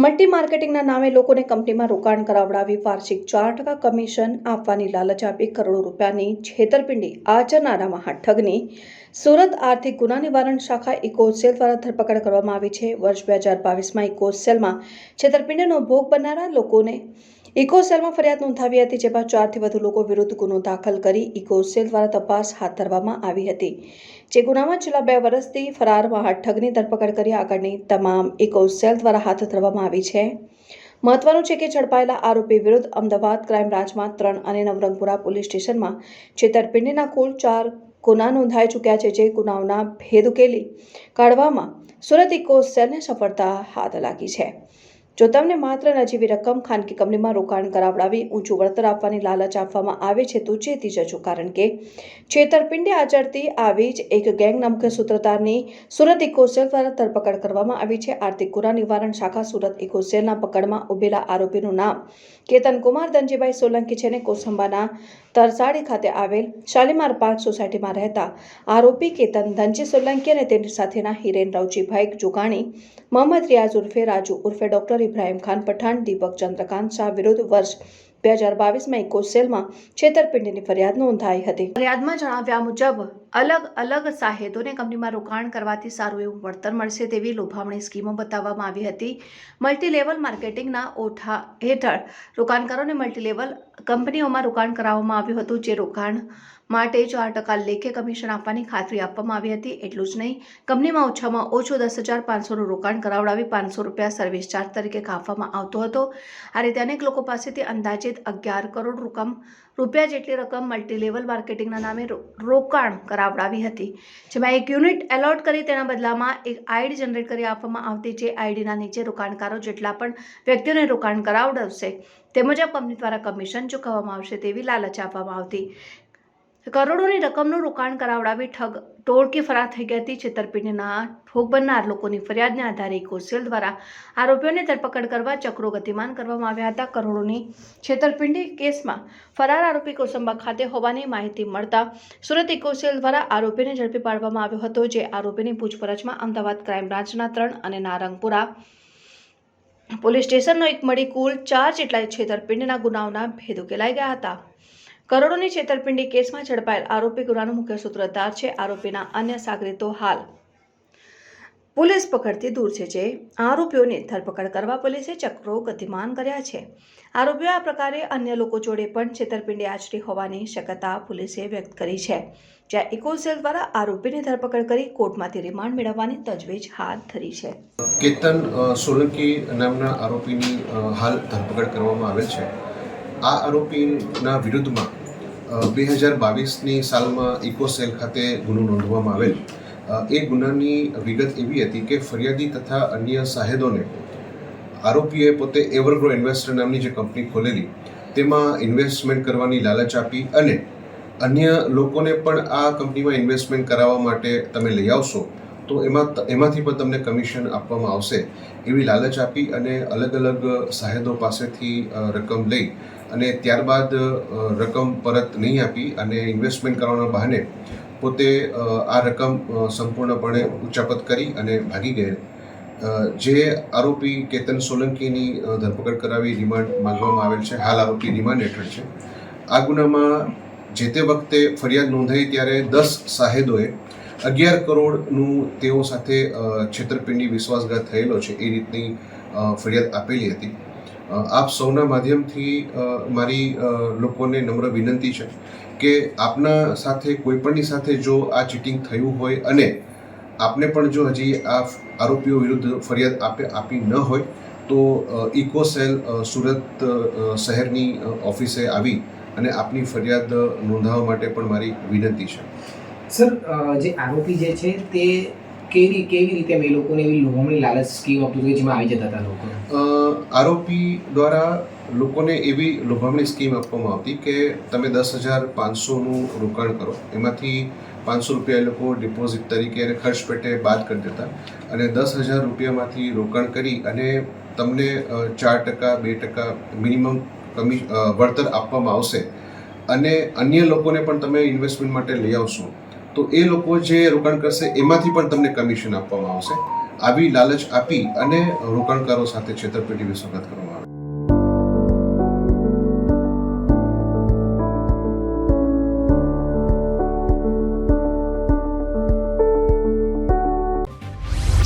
Multi માર્કેટિંગના નામે લોકોને કંપનીમાં રોકાણ કરાવડાવી વાર્ષિક ચાર ટકા કમિશન આપવાની લાલચ આપી કરોડો રૂપિયાની છેતરપિંડી આચરનારામાં હાથ ઠગની સુરત આર્થિક ગુના નિવારણ શાખા ઇકોસેલ દ્વારા ધરપકડ કરવામાં આવી છે. વર્ષ બે હજાર બાવીસમાં ઇકોસેલમાં છેતરપિંડીનો ભોગ બનનારા લોકોને ઇકોસેલમાં ફરિયાદ નોંધાવી હતી, જેમાં ચારથી વધુ લોકો વિરુદ્ધ ગુનો દાખલ કરી ઇકોસેલ દ્વારા તપાસ હાથ ધરવામાં આવી હતી. જે ગુનામાં છેલ્લા બે વર્ષથી ફરાર ઠગની ધરપકડ કરી આગળની તમામ ઇકોસેલ દ્વારા હાથ ધરવામાં આવી છે. મહત્વનું છે કે ઝડપાયેલા આરોપી વિરુદ્ધ અમદાવાદ ક્રાઇમ બ્રાન્ચમાં ત્રણ અને નવરંગપુરા પોલીસ સ્ટેશનમાં છેતરપિંડીના કુલ ચાર ગુના નોંધાઈ ચૂક્યા છે, જે ગુનાઓના ભેદ ઉકેલી કાઢવામાં સુરત ઇકો સેલને સફળતા હાથ લાગી છે. જો તમને માત્ર નજીવી રકમ ખાનગી કંપનીમાં રોકાણ કરાવડાવી ઊંચું વળતર આપવાની લાલચ આપવામાં આવે છે, તો ચેતી જજો. કારણ કે છેતરપિંડી આચરતી આવી જ એક ગેંગના મુખ્ય સૂત્રધારની સુરત ઇકોસેલ દ્વારા ધરપકડ કરવામાં આવી છે. આર્થિક ગુના નિવારણ શાખા સુરત ઇકોસેલના પકડમાં ઉભેલા આરોપીનું નામ કેતન કુમાર ધનજીભાઈ સોલંકી છે ને કોસંબાના તરસાડી ખાતે આવેલ શાલીમાર પાર્ક સોસાયટીમાં રહેતા આરોપી કેતન ધનજી સોલંકી અને તેની સાથેના હિરેન રાવજીભાઈ જોગાણી, મોહમ્મદ રિયાઝ ઉર્ફે રાજુ ઉર્ફે ડોક્ટર ઇબ્રાહિમ ખાન પઠાણ, દીપક ચંદ્રકાંત શાહ વિરુદ્ધ વર્ષ બે હજાર બાવીસમાં ઇકોસેલમાં છેતરપિંડીની ફરિયાદ નોંધાઈ હતી. ફરિયાદમાં જણાવ્યા મુજબ અલગ અલગ સાહેદોને કંપનીમાં રોકાણ કરવાથી સારું એવું વળતર મળશે તેવી લોભામણી સ્કીમો બતાવવામાં આવી હતી. મલ્ટીલેવલ માર્કેટિંગના ઓઠા હેઠળ રોકાણકારોને મલ્ટીલેવલ કંપનીઓમાં રોકાણ કરાવવામાં આવ્યું હતું, જે રોકાણ માટે ચાર ટકા લેખે કમિશન આપવાની ખાતરી આપવામાં આવી હતી. એટલું જ નહીં, કંપનીમાં ઓછામાં ઓછું દસ હજાર પાંચસોનું રોકાણ કરાવડાવી પાંચસો રૂપિયા સર્વિસ ચાર્જ તરીકે કાપવામાં આવતો હતો. આ રીતે અનેક લોકો પાસેથી અંદાજિત અગિયાર કરોડ રકમ રૂપિયા જેટલી રકમ મલ્ટીલેવલ માર્કેટિંગના નામે રોકાણ કરાવડાવી હતી. જેમાં એક યુનિટ એલોટ કરી તેના બદલામાં એક આઈડી જનરેટ કરી આપવામાં આવતી જે આઈડીના નીચે રોકાણકારો જેટલા પણ વ્યક્તિઓને રોકાણ કરાવડાવશે તે મુજબ કંપની દ્વારા કમિશન ચૂકવવામાં આવશે તેવી લાલચ આપવામાં આવતી. કરોડોની રકમનું રોકાણ કરાવડાવી ઠગ ટોળકી ફરાર થઈ ગઈ હતી. છેતરપિંડીના ભોગ બનનાર લોકોની ફરિયાદને આધારે કોસેલ દ્વારા આરોપીઓને ધરપકડ કરવા ચક્રો ગતિમાન કરવામાં આવ્યા હતા. કરોડોની છેતરપિંડી કેસમાં ફરાર આરોપી કોસંબા ખાતે હોવાની માહિતી મળતા સુરત ઇકોસેલ દ્વારા આરોપીને ઝડપી પાડવામાં આવ્યો હતો, જે આરોપીની પૂછપરછમાં અમદાવાદ ક્રાઇમ બ્રાન્ચના ત્રણ અને નારંગપુરા પોલીસ સ્ટેશનનો એક મળી કુલ ચાર જેટલા છેતરપિંડીના ગુનાઓના ભેદ ઉકેલાઈ ગયા હતા. કરોડોની છેતરપિંડી કેસમાં ઝડપાયેલ આરોપી ગુનાનો મુખ્ય સૂત્રધાર છે. આરોપીના અન્ય સાગરીતો હાલ. પોલીસ પકડથી દૂર છે જે આરોપીઓની ધરપકડ કરવા પોલીસે ચક્રો ગતિમાન કર્યા છે. આરોપીઓ આ પ્રકારે અન્ય લોકો જોડે પણ છેતરપિંડી આચરી હોવાની શક્યતા પોલીસે વ્યક્ત કરી છે. જ્યાં ઇકોસેલ દ્વારા આરોપીની ધરપકડ કરી કોર્ટમાંથી રિમાન્ડ મેળવવાની તજવીજ હાથ ધરી છે. કેતન સોલંકી નામના આરોપીની હાલ ધરપકડ કરવામાં આવેલ છે. આ આરોપીના વિરુદ્ધમાં બે હજાર બાવીસની સાલમાં ઇકોસેલ ખાતે ગુનો નોંધવામાં આવેલ. એ ગુનાની વિગત એવી હતી કે ફરિયાદી તથા અન્ય સાહેદોને આરોપીએ પોતે એવરગ્રો ઇન્વેસ્ટર નામની જે કંપની ખોલેલી, તેમાં ઇન્વેસ્ટમેન્ટ કરવાની લાલચ આપી અને અન્ય લોકોને પણ આ કંપનીમાં ઇન્વેસ્ટમેન્ટ કરાવવા માટે તમે લઈ આવશો, તો એમાં એમાંથી પણ તમને કમિશન આપવામાં આવશે એવી લાલચ આપી અને અલગ અલગ સાહેદો પાસેથી રકમ લઈ અને ત્યારબાદ રકમ પરત નહીં આપી અને ઇન્વેસ્ટમેન્ટ કરવાના બહાને પોતે આ રકમ સંપૂર્ણપણે ઉચાપત કરી અને ભાગી ગયેલ જે આરોપી કેતન સોલંકીની ધરપકડ કરાવી રિમાન્ડ માંગવામાં આવેલ છે, હાલ આરોપી રિમાન્ડ હેઠળ છે. આ ગુનામાં જે તે વખતે ફરિયાદ નોંધાઈ ત્યારે દસ સાહેદોએ અગિયાર કરોડનું તેઓ સાથે છેતરપિંડી વિશ્વાસઘાત થયેલો છે એ રીતની ફરિયાદ આપેલી હતી. આપ સૌના માધ્યમથી મારી લોકોને નમ્ર વિનંતી છે કે આપના સાથે કોઈપણની સાથે જો આ ચીટિંગ થયું હોય અને આપને પણ જો હજી આ આરોપીઓ વિરુદ્ધ ફરિયાદ આપે આપી ન હોય તો ઇકોસેલ સુરત શહેરની ઓફિસે આવી અને આપની ફરિયાદ નોંધાવવા માટે પણ મારી વિનંતી છે. સર જે આરોપી જે છે તે કેવી કેવી રીતે મેં લોકોને એવી લોહમણી લાલચ સ્કીમ આપતું કે જેમાં આવી જતા હતા લોકો? આરોપી દ્વારા લોકોને એવી લોભામણી સ્કીમ આપવામાં આવતી કે તમે દસ હજાર પાંચસોનું રોકાણ કરો. એમાંથી પાંચસો રૂપિયા એ લોકો ડિપોઝિટ તરીકે અને ખર્ચ પેટે બાદ કરી દેતા અને દસ હજાર રૂપિયામાંથી રોકાણ કરી અને તમને ચાર ટકા, બે ટકા મિનિમમ કમી વળતર આપવામાં આવશે અને અન્ય લોકોને પણ તમે ઇન્વેસ્ટમેન્ટ માટે લઈ આવશો. તો એ લોકો જે રોકાણ કરશે એમાંથી પણ તમને કમિશન આપવામાં આવશે. આવી લાલચ આપી અને રોકાણકારો સાથે છેતરપિંડી વિસંગત કરવામાં આવે.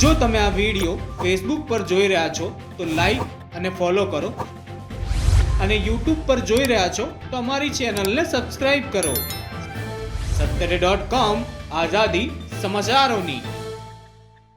જો તમે આ વીડિયો ફેસબુક પર જોઈ રહ્યા છો, તો લાઈક અને ફોલો કરો. અને યુટ્યુબ પર જોઈ રહ્યા છો, તો અમારી ચેનલને સબસ્ક્રાઈબ કરો. સત્તરે ડોટ કોમ આઝાદી સમાચારોની.